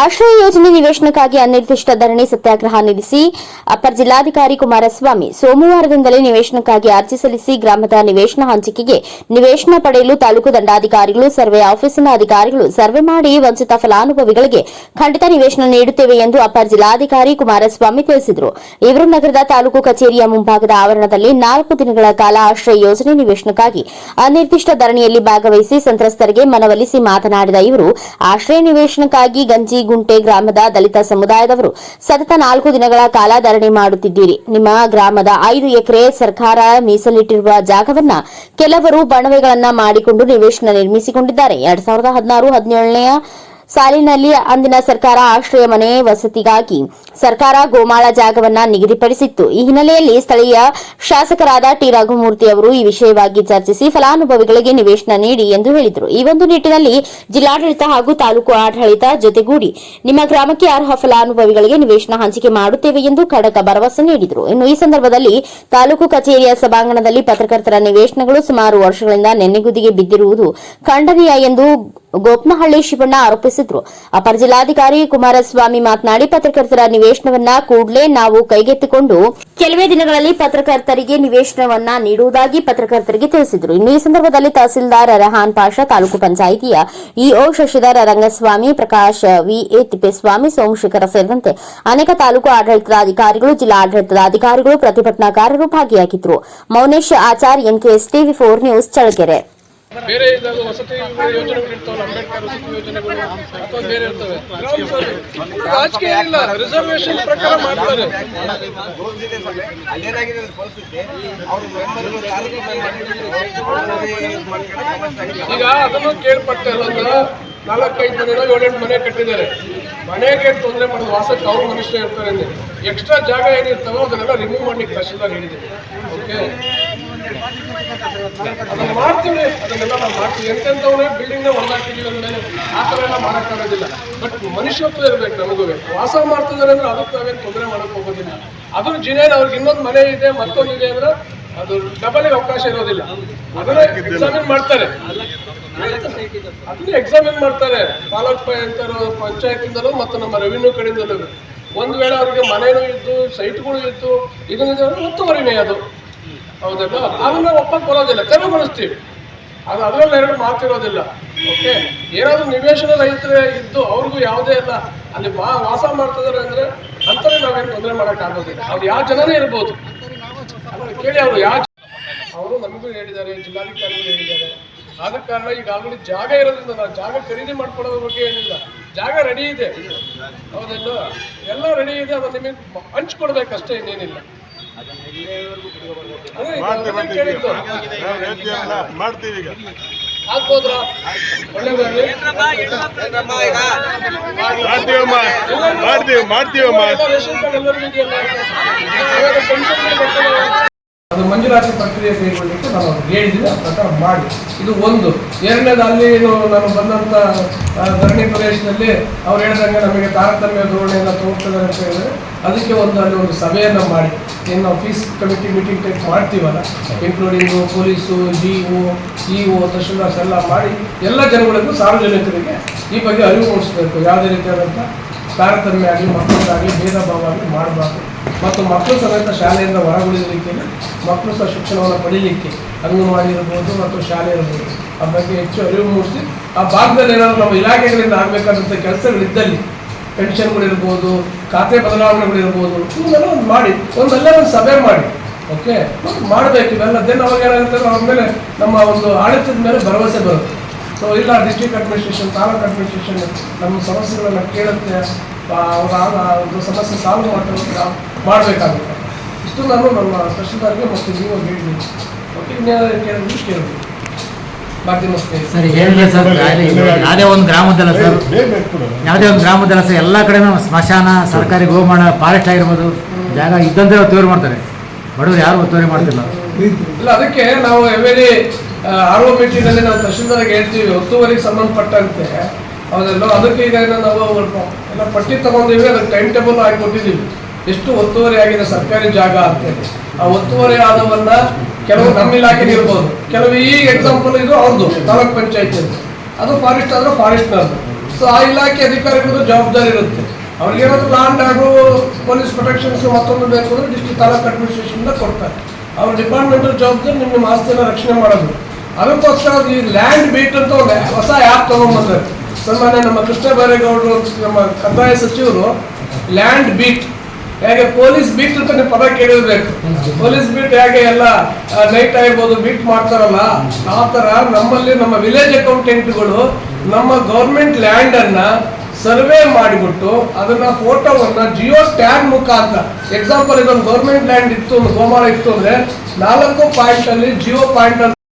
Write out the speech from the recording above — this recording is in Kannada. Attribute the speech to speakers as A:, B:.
A: ಆಶ್ರಯ ಯೋಜನೆ ನಿವೇಶನಕ್ಕಾಗಿ ಅನಿರ್ದಿಷ್ಟ ಧರಣಿ ಸತ್ಯಾಗ್ರಹ ನಿಲ್ಲಿಸಿ ಅಪರ ಜಿಲ್ಲಾಧಿಕಾರಿ ಕುಮಾರಸ್ವಾಮಿ ಸೋಮವಾರದಿಂದಲೇ ನಿವೇಶನಕ್ಕಾಗಿ ಅರ್ಜಿ ಸಲ್ಲಿಸಿ ಗ್ರಾಮದ ನಿವೇಶನ ಹಂಚಿಕೆಗೆ ನಿವೇಶನ ಪಡೆಯಲು ತಾಲೂಕು ದಂಡಾಧಿಕಾರಿಗಳು, ಸರ್ವೆ ಆಫೀಸಿನ ಅಧಿಕಾರಿಗಳು ಸರ್ವೆ ಮಾಡಿ ವಂಚಿತ ಫಲಾನುಭವಿಗಳಿಗೆ ಖಂಡಿತ ನಿವೇಶನ ನೀಡುತ್ತೇವೆ ಎಂದು ಅಪರ ಜಿಲ್ಲಾಧಿಕಾರಿ ಕುಮಾರಸ್ವಾಮಿ ತಿಳಿಸಿದರು. ಇವರು ನಗರದ ತಾಲೂಕು ಕಚೇರಿಯ ಮುಂಭಾಗದ ಆವರಣದಲ್ಲಿ ನಾಲ್ಕು ದಿನಗಳ ಕಾಲ ಆಶ್ರಯ ಯೋಜನೆ ನಿವೇಶನಕ್ಕಾಗಿ ಅನಿರ್ದಿಷ್ಟ ಧರಣಿಯಲ್ಲಿ ಭಾಗವಹಿಸಿ ಸಂತ್ರಸ್ತರಿಗೆ ಮನವೊಲಿಸಿ ಮಾತನಾಡಿದ ಇವರು, ಆಶ್ರಯ ನಿವೇಶನಕ್ಕಾಗಿ ಗಂಜಿ ಗುಂಟೆ ಗ್ರಾಮದ ದಲಿತ ಸಮುದಾಯದವರು ಸತತ ನಾಲ್ಕು ದಿನಗಳ ಕಾಲ ಧರಣಿ ಮಾಡುತ್ತಿದ್ದೀರಿ. ನಿಮ್ಮ ಗ್ರಾಮದ ಐದು ಎಕರೆ ಸರ್ಕಾರ ಮೀಸಲಿಟ್ಟಿರುವ ಜಾಗವನ್ನ ಕೆಲವರು ಬಣವೆಗಳನ್ನ ಮಾಡಿಕೊಂಡು ನಿವೇಶನ ನಿರ್ಮಿಸಿಕೊಂಡಿದ್ದಾರೆ. ಎರಡ್ ಸಾವಿರದ ಹದಿನಾರು, ಹದಿನೇಳನೆಯ ಸಾಲಿನಲ್ಲಿ ಅಂದಿನ ಸರ್ಕಾರ ಆಶ್ರಯ ಮನೆ ವಸತಿಗಾಗಿ ಸರ್ಕಾರ ಗೋಮಾಳ ಜಾಗವನ್ನ ನಿಗದಿಪಡಿಸಿತ್ತು. ಈ ಹಿನ್ನೆಲೆಯಲ್ಲಿ ಸ್ಥಳೀಯ ಶಾಸಕರಾದ ಟಿ. ರಘುಮೂರ್ತಿ ಅವರು ಈ ವಿಷಯವಾಗಿ ಚರ್ಚಿಸಿ ಫಲಾನುಭವಿಗಳಿಗೆ ನಿವೇಶನ ನೀಡಿ ಎಂದು ಹೇಳಿದರು. ಈ ಒಂದು ನಿಟ್ಟಿನಲ್ಲಿ ಜಿಲ್ಲಾಡಳಿತ ಹಾಗೂ ತಾಲೂಕು ಆಡಳಿತ ಜೊತೆಗೂಡಿ ನಿಮ್ಮ ಗ್ರಾಮಕ್ಕೆ ಅರ್ಹ ಫಲಾನುಭವಿಗಳಿಗೆ ನಿವೇಶನ ಹಂಚಿಕೆ ಮಾಡುತ್ತೇವೆ ಎಂದು ಖಡಕ ಭರವಸೆ ನೀಡಿದರು. ಇನ್ನು ಈ ಸಂದರ್ಭದಲ್ಲಿ ತಾಲೂಕು ಕಚೇರಿಯ ಸಭಾಂಗಣದಲ್ಲಿ ಪತ್ರಕರ್ತರ ನಿವೇಶನಗಳು ಸುಮಾರು ವರ್ಷಗಳಿಂದ ನೆನೆಗುದಿಗೆ ಬಿದ್ದಿರುವುದು ಖಂಡನೀಯ ಎಂದು ಗೋಪನಹಳ್ಳಿ ಶಿವಣ್ಣ ಆರೋಪಿಸಿದ್ರು ಅಪರ ಜಿಲ್ಲಾಧಿಕಾರಿ ಕುಮಾರಸ್ವಾಮಿ ಮಾತನಾಡಿ, ಪತ್ರಕರ್ತರ ನಿವೇಶನವನ್ನ ಕೂಡಲೇ ನಾವು ಕೈಗೆತ್ತಿಕೊಂಡು ಕೆಲವೇ ದಿನಗಳಲ್ಲಿ ಪತ್ರಕರ್ತರಿಗೆ ನಿವೇಶನವನ್ನ ನೀಡುವುದಾಗಿ ಪತ್ರಕರ್ತರಿಗೆ ತಿಳಿಸಿದರು. ಇನ್ನು ಈ ಸಂದರ್ಭದಲ್ಲಿ ತಹಸೀಲ್ದಾರ್ ರಹಾನ್ ಪಾಷಾ, ತಾಲೂಕು ಪಂಚಾಯಿತಿಯ ಇಒ ಶಶಿಧರ ರಂಗಸ್ವಾಮಿ, ಪ್ರಕಾಶ್ ವಿಎ ತಿಪ್ಪೇಸ್ವಾಮಿ, ಸೋಮಶೇಖರ ಸೇರಿದಂತೆ ಅನೇಕ ತಾಲೂಕು ಆಡಳಿತದ ಅಧಿಕಾರಿಗಳು ಜಿಲ್ಲಾ ಆಡಳಿತದ ಅಧಿಕಾರಿಗಳು ಪ್ರತಿಭಟನಾಕಾರರು ಭಾಗಿಯಾಗಿದ್ದರು Mounesh Achar NKS TV four news, Challakere.
B: ಬೇರೆ ಇದ್ದಾಗ ವಸತಿ ಯೋಜನೆಗಳು ಇರ್ತಾವಲ್ಲ, ಅಂಬೇಡ್ಕರ್ ವಸತಿ ಯೋಜನೆಗಳು, ಅಥವಾ ಬೇರೆ ಇರ್ತವೆ. ರಾಜಕೀಯ ಇಲ್ಲ ರಿಸರ್ವೇಶನ್ ಪ್ರಕಾರ ಮಾಡ್ತಾರೆ. ಈಗ ಅದನ್ನು ಕೇಳ್ಪಡ್ತಾ ಅಂದ್ರೆ ನಾಲ್ಕೈದು ಮನೆ ಏಳೆಂಟು ಮನೆ ಕಟ್ಟಿದ್ದಾರೆ. ಮನೆಗೆ ತೊಂದರೆ ಮಾಡೋದು ವಾಸಕ್ಕೆ ಅವ್ರ ಮನುಷ್ಯ ಇರ್ತಾರೆ ಎಕ್ಸ್ಟ್ರಾ ಜಾಗ ಏನಿರ್ತಾವೋ ಅದನ್ನೆಲ್ಲ ರಿಮೂವ್ ಮಾಡಿ ತಹಶೀಲ್ದಾರ್ ಹೇಳಿದ್ದೀನಿ ಓಕೆ ಅದನ್ನ ಮಾಡ್ತೀವಿ, ಅದನ್ನೆಲ್ಲ ನಾವು ಮಾಡ್ತೀವಿ. ಎಂತೆಂಥವನ್ನೇ ಬಿಲ್ಡಿಂಗ್ನ ಹೊರದಾಕಿದ್ದೀವಿ ಅಂದ್ರೆ ಆ ಥರ ಎಲ್ಲ ಮಾಡೋಕ್ಕಾಗೋದಿಲ್ಲ ಬಟ್ ಮನುಷ್ಯತ್ವ ಇರ್ಬೇಕು ನಮಗೂ. ವಾಸ ಮಾಡ್ತಿದ್ದಾರೆ ಅಂದ್ರೆ ಅದಕ್ಕೆ ನಾವೇನು ತೊಂದರೆ ಮಾಡಕ್ ಹೋಗೋದಿಲ್ಲ. ಅದ್ರ ಜಿನೇನ್ ಅವ್ರಿಗೆ ಇನ್ನೊಂದು ಮನೆ ಇದೆ, ಮತ್ತೊಂದು ಇದೆ ಅಂದ್ರೆ ಅದು ಡಬಲ್ ಅವಕಾಶ ಇರೋದಿಲ್ಲ. ಅದನ್ನ ಎಕ್ಸಾಮಿನ್ ಮಾಡ್ತಾರೆ. ಅದನ್ನ ಎಕ್ಸಾಮಿನ್ ಮಾಡ್ತಾರೆ. ತಾಲೂಕ್ ಪಂಚಾಯತಿಂದಲೂ ಮತ್ತು ನಮ್ಮ ರೆವಿನ್ಯೂ ಕಡೆಯಿಂದಲೂ. ಒಂದು ವೇಳೆ ಅವ್ರಿಗೆ ಮನೇನೂ ಇತ್ತು ಸೈಟ್ಗಳು ಇತ್ತು ಇದನ್ನ ಒತ್ತುವರಿನೇ ಅದು. ಹೌದಲ್ಲ? ಅದನ್ನ ಒಪ್ಪಕ್ಕೆ ಬರೋದಿಲ್ಲ ತೆರವುಗೊಳಿಸ್ತೀವಿ. ಅದು ಅದರಲ್ಲಿ ಎರಡು ಮಾತಿರೋದಿಲ್ಲ. ಓಕೆ ಏನಾದ್ರು ನಿವೇಶನ ರೈತರೇ ಇದ್ದು ಅವ್ರಿಗೂ ಯಾವುದೇ ಇಲ್ಲ ಅಲ್ಲಿ ಮಾ ವಾಸ ಮಾಡ್ತಿದ್ದಾರೆ ಅಂದ್ರೆ ಅಂತಾರೆ ನಾವೇನು ತೊಂದರೆ ಮಾಡೋಕ್ಕಾಗೋದಿಲ್ಲ. ಅವ್ರು ಯಾವ ಜನನೇ ಇರ್ಬೋದು. ಕೇಳಿ ಅವರು ಯಾವ ಅವರು ನಮಗೂ ಹೇಳಿದ್ದಾರೆ ಜಿಲ್ಲಾಧಿಕಾರಿಗಳು ಹೇಳಿದ್ದಾರೆ. ಆದ ಕಾರಣ ಈಗಾಗಲೇ ಜಾಗ ಇರೋದ್ರಿಂದ ನಾವು ಜಾಗ ಖರೀದಿ ಮಾಡ್ಕೊಳ್ಳೋದ್ರ ಬಗ್ಗೆ ಏನಿಲ್ಲ. ಜಾಗ ರೆಡಿ ಇದೆ. ಹೌದಲ್ಲ? ಎಲ್ಲ ರೆಡಿ ಇದೆ. ಅದನ್ನ ನಿಮಗೆ ಹಂಚ್ಕೊಡ್ಬೇಕಷ್ಟೇ ಇನ್ನೇನಿಲ್ಲ.
C: ಮಾಡ್ತೀವಿ ಈಗ. ಮಾಡ್ತೀವಮ್ಮ ಮಾಡ್ತೀವಿ ಮಾಡ್ತೀವಮ್ಮ.
B: ಮಂಜೂರಾತಿ ಪ್ರಕ್ರಿಯೆ ಕೈಗೊಳ್ಳಿಕ್ಕೆ ನಾವು ಅವ್ರಿಗೆ ಹೇಳಿದ್ದೀನಿ ಆ ಪ್ರಕಾರ ಮಾಡಿ. ಇದು ಒಂದು. ಎರಡನೇದು ಅಲ್ಲಿ ನಾನು ಬಂದಂಥ ಧರಣಿ ಪ್ರದೇಶದಲ್ಲಿ ಅವ್ರು ಹೇಳಿದಂಗೆ ನಮಗೆ ತಾರತಮ್ಯ ಧೋರಣೆಯನ್ನು ತೋರ್ತಿದ್ದಾರೆ ಅಂತ ಹೇಳಿದ್ರೆ ಅದಕ್ಕೆ ಒಂದು ಅಲ್ಲಿ ಒಂದು ಸಭೆಯನ್ನು ಮಾಡಿ. ಏನು ನಾವು ಫೀಸ್ ಕಮಿಟಿ ಮೀಟಿಂಗ್ ಟೈಪ್ ಮಾಡ್ತೀವಲ್ಲ including police G O E O tahsildars ಎಲ್ಲ ಮಾಡಿ ಎಲ್ಲ ಜನಗಳಿಗೂ ಸಾರ್ವಜನಿಕರಿಗೆ ಈ ಬಗ್ಗೆ ಅರಿವು ಮೂಡಿಸಬೇಕು. ಯಾವುದೇ ರೀತಿಯಾದಂಥ ತಾರತಮ್ಯ ಆಗಲಿ ಮಕ್ಕಳಿಗಾಗಲಿ ಭೇದ ಭಾವ ಆಗಲಿ ಮಾಡಬಾರ್ದು. ಮತ್ತು ಮಕ್ಕಳು ಸಮೇತ ಶಾಲೆಯಿಂದ ಹೊರಗುಳಿಯಲಿಕ್ಕೆ ಮಕ್ಕಳು ಸಹ ಶಿಕ್ಷಣವನ್ನು ಪಡೀಲಿಕ್ಕೆ ಅಂಗನವಾಡಿ ಇರ್ಬೋದು ಮತ್ತು ಶಾಲೆ ಇರ್ಬೋದು. ಆ ಬಗ್ಗೆ ಹೆಚ್ಚು ಅರಿವು ಮೂಡಿಸಿ, ಆ ಭಾಗದಲ್ಲಿ ಏನಾದರೂ ನಮ್ಮ ಇಲಾಖೆಗಳಿಂದ ಆಗಬೇಕಾದಂಥ ಕೆಲಸಗಳಿದ್ದಲ್ಲಿ ಪೆನ್ಷನ್ಗಳಿರ್ಬೋದು ಖಾತೆ ಬದಲಾವಣೆಗಳಿರ್ಬೋದು ಇವನ್ನೆಲ್ಲ ಒಂದು ಮಾಡಿ, ಒಂದಲ್ಲೇ ಒಂದು ಸಭೆ ಮಾಡಿ ಓಕೆ ಮಾಡಬೇಕು, ಇವೆಲ್ಲ ದೆನ್ ಅವಾಗ ಏನಾಗುತ್ತೆ ಅವ್ರ ಮೇಲೆ ನಮ್ಮ ಒಂದು ಆಡಳಿತದ ಮೇಲೆ ಭರವಸೆ ಬರುತ್ತೆ. ಸೊ ಇಲ್ಲ ಡಿಸ್ಟ್ರಿಕ್ಟ್ ಅಡ್ಮಿನಿಸ್ಟ್ರೇಷನ್ ತಾಲೂಕು ಅಡ್ಮಿನಿಸ್ಟ್ರೇಷನ್ ನಮ್ಮ ಸಮಸ್ಯೆಗಳನ್ನು ಕೇಳುತ್ತೆ. ಅವರ ಒಂದು ಸಮಸ್ಯೆ ಸಾಲ್ವ್ ಮಾಡ್ತಾರೆ ಮಾಡಬೇಕಾಗುತ್ತೆ. ಇಷ್ಟು ನಾನು ನಮ್ಮ ಸ್ಪೆಷಲ್ಗೆ ಮತ್ತು ನೀವು ಹೇಳಿದ್ದೀನಿ ಓಕೆ ಇನ್ನೇನಾದ್ರು ಕೇಳಿದ್ರು ಕೇಳಿದ್ರು ಮಾಧ್ಯಮ
D: ಸರ್ ಹೇಳಿಲ್ಲ ಸರ್ ಯಾವುದೇ ಒಂದು ಗ್ರಾಮದಲ್ಲ ಸರ್. ಯಾವುದೇ ಒಂದು ಗ್ರಾಮದಲ್ಲ ಸರ್ ಎಲ್ಲ ಕಡೆನೂ ಸ್ಮಶಾನ ಸರ್ಕಾರಿ ಗೋಮಾಳ ಫಾರೆಸ್ಟ್ ಆಗಿರ್ಬೋದು ಜಾಗ ಇದ್ದಂತೆ ತೋರಿ ಮಾಡ್ತಾರೆ. ಬಡವರು ಯಾರು ತೋರಿ ಮಾಡ್ತಿಲ್ಲ.
B: ಇಲ್ಲ ಅದಕ್ಕೆ ನಾವು ಎವ್ರಿ ಆರ್ ಮೀಟಿಂಗಲ್ಲಿ ನಾವು ತಹಶೀಲ್ದಾರ್ಗೆ ಹೇಳ್ತೀವಿ, ಒತ್ತುವರಿಗೆ ಸಂಬಂಧಪಟ್ಟಂತೆ. ಅದೆಲ್ಲ ಅದಕ್ಕೆ ಈಗ ನಾವು ಎಲ್ಲ ಪಟ್ಟಿ ತಗೊಂಡಿವಿ, ಅದಕ್ಕೆ ಟೈಮ್ ಟೇಬಲ್ ಹಾಕಿ ಕೊಟ್ಟಿದ್ದೀವಿ ಎಷ್ಟು ಒತ್ತುವರಿ ಆಗಿದೆ ಸರ್ಕಾರಿ ಜಾಗ ಅಂತೇಳಿ. ಆ ಒತ್ತುವರಿ ಆದವನ್ನ ಕೆಲವು ನಮ್ಮ ಇಲಾಖೆ ಇರ್ಬೋದು. ಕೆಲವು ಈಗ ಎಕ್ಸಾಂಪಲ್ ಇದು ಅವ್ರದ್ದು ತಾಲೂಕ್ ಪಂಚಾಯತ್ ಅದು ಫಾರೆಸ್ಟ್ ಆದ್ರೆ ಅದು ಸೊ ಆ ಇಲಾಖೆ ಅಧಿಕಾರಿಗಳು ಜವಾಬ್ದಾರಿ ಇರುತ್ತೆ. ಅವ್ರಿಗೆ ಏನಾದ್ರು ಲ್ಯಾಂಡ್ ಹಾಗೂ ಪೊಲೀಸ್ ಪ್ರೊಟೆಕ್ಷನ್ಸ್ ಮತ್ತೊಂದು ಬೇಕು ಅಂದ್ರೆ ಡಿಸ್ಟ್ರಿಕ್ಟ್ ತಾಲೂಕ್ ಅಡ್ಮಿನಿಸ್ಟ್ರೇಷನ್ ಕೊಡ್ತಾರೆ. ಅವ್ರ ಡಿಪಾರ್ಟ್ಮೆಂಟ್ ಜವಾಬ್ದಾರಿ ನಿಮ್ಮ ಆಸ್ತಿಯನ್ನು ರಕ್ಷಣೆ ಮಾಡೋದು ಅದಕ್ಕೋಸ್ಕರ ಈ ಲ್ಯಾಂಡ್ ಬೀಟ್ ಅಂತ ಒಂದು ಹೊಸ ಆ್ಯಪ್ ತೊಗೊಂಡ್ಬಂದ್ರೆ. ಸನ್ಮಾನ್ಯ ನಮ್ಮ ಕೃಷ್ಣ ಬೈರೇಗೌಡರು ನಮ್ಮ ಕಂದಾಯ ಸಚಿವರು ಲ್ಯಾಂಡ್ ಬೀಟ್ ಹೇಗೆ ಪೊಲೀಸ್ ಬೀಟ್ ಅಂತ ಪದ ಕೇಳಿರ್ಬೇಕು. ಪೊಲೀಸ್ ಬೀಟ್ ಹೇಗೆ ಎಲ್ಲ ನೈಟ್ ಆಗಿರ್ಬೋದು ಬೀಟ್ ಮಾಡ್ತಾರಲ್ಲ, ಆ ಥರ ನಮ್ಮಲ್ಲಿ ನಮ್ಮ ವಿಲೇಜ್ ಅಕೌಂಟೆಂಟ್ಗಳು ನಮ್ಮ ಗೌರ್ಮೆಂಟ್ ಲ್ಯಾಂಡನ್ನು ಸರ್ವೆ ಮಾಡಿಬಿಟ್ಟು ಅದನ್ನ ಫೋಟೋವನ್ನ ಜಿಯೋ ಟ್ಯಾಗ್ ಮುಖಾಂತರ ಎಕ್ಸಾಂಪಲ್ ಇದೊಂದು ಗೌರ್ಮೆಂಟ್ ಲ್ಯಾಂಡ್ ಇತ್ತು, ಒಂದು ಇತ್ತು ಅಂದ್ರೆ ನಾಲ್ಕು ಪಾಯಿಂಟ್ ಅಲ್ಲಿ ಜಿಯೋ ಪಾಯಿಂಟ್